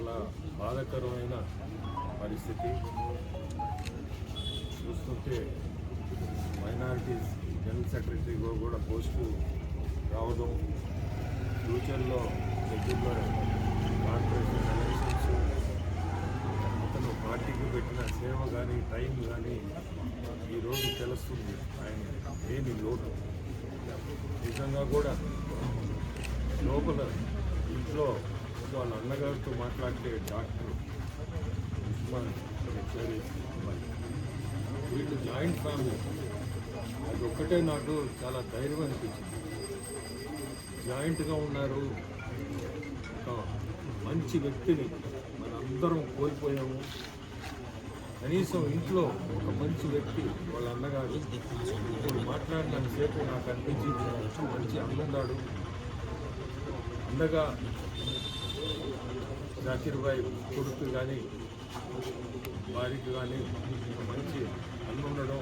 చాలా బాధాకరమైన పరిస్థితి. చూస్తుంటే మైనారిటీస్ జనరల్ సెక్రటరీగా కూడా పోస్టు రావడం ఫ్యూచర్లో దగ్గరలో కార్పొరేషన్ ఎలక్షన్స్ అతను పార్టీకి పెట్టిన సేవ కానీ టైం కానీ ఈరోజు తెలుస్తుంది. ఆయన ఏమి లోటు. నిజంగా కూడా లోపల ఇంట్లో వాళ్ళ అన్నగారితో మాట్లాడితే డాక్టర్ ఉస్మాన్ వీళ్ళు జాయింట్ ఫ్యామిలీ. అది ఒక్కటే నాకు చాలా ధైర్యం అనిపించింది. జాయింట్గా ఉన్నారు. ఒక మంచి వ్యక్తిని మనందరం కోల్పోయాము. కనీసం ఇంట్లో ఒక మంచి వ్యక్తి వాళ్ళ అన్నగారు ఇప్పుడు మాట్లాడినంతసేపు నాకు అనిపించింది. మంచి అన్నున్నాడు అందగా జాకిర్ బాయ్ కొడుకు కానీ వారికి కానీ ఒక మంచి అన్న ఉండడం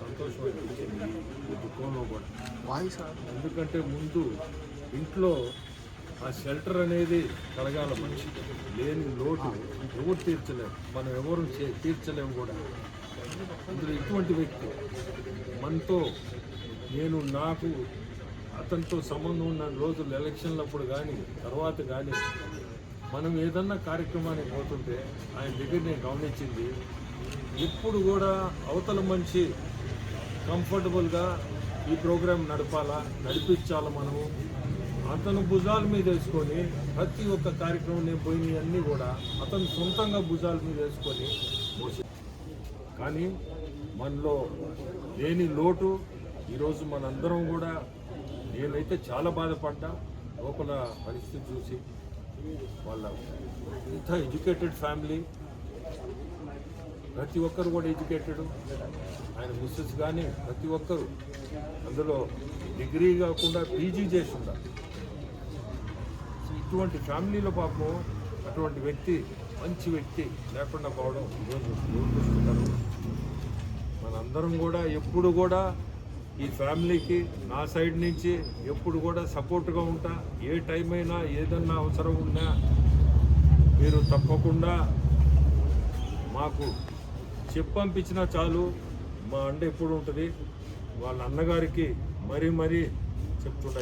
సంతోషం అనిపించింది. దుఃఖంలో కూడా. ఎందుకంటే ముందు ఇంట్లో ఆ షెల్టర్ అనేది కలగాల మనిషి. లేని లోటు ఎవరు తీర్చలేము మనం ఎవరు తీర్చలేము కూడా. అందులో ఇటువంటి వ్యక్తి? మనతో నేను నాకు అతనితో సంబంధం ఉన్న రోజులు ఎలక్షన్లప్పుడు కానీ తర్వాత కానీ మనం ఏదన్నా కార్యక్రమానికి పోతుంటే ఆయన దగ్గర నేను గమనించింది. ఎప్పుడు కూడా అవతల మనిషి కంఫర్టబుల్గా ఈ ప్రోగ్రాం నడపాలా నడిపించాలా మనము? అతను భుజాల మీద వేసుకొని ప్రతి ఒక్క కార్యక్రమం నేను పోయినవన్నీ కూడా అతను సొంతంగా భుజాల మీద వేసుకొని మోసి కానీ మనలో లేని లోటు ఈరోజు మనందరం కూడా నేనైతే చాలా బాధపడ్డా. లోపల పరిస్థితి చూసి వాళ్ళ ఇంత ఎడ్యుకేటెడ్ ఫ్యామిలీ ప్రతి ఒక్కరు కూడా ఎడ్యుకేటెడ్. ఆయన మిస్సెస్ కానీ ప్రతి ఒక్కరు అందులో డిగ్రీ కాకుండా పీజీ చేసి ఇటువంటి ఫ్యామిలీలో పాపం అటువంటి వ్యక్తి మంచి వ్యక్తి లేకుండా పోవడం ఈరోజు మనందరం కూడా ఎప్పుడు కూడా ఈ ఫ్యామిలీకి నా సైడ్ నుంచి ఎప్పుడు కూడా సపోర్ట్గా ఉంటా. ఏ టైం అయినా ఏదన్నా అవసరం ఉన్నా మీరు తప్పకుండా మాకు చెప్పంపించినా చాలు. మా అండ ఎప్పుడు ఉంటుంది? వాళ్ళ అన్నగారికి మరీ మరీ చెప్తుంటా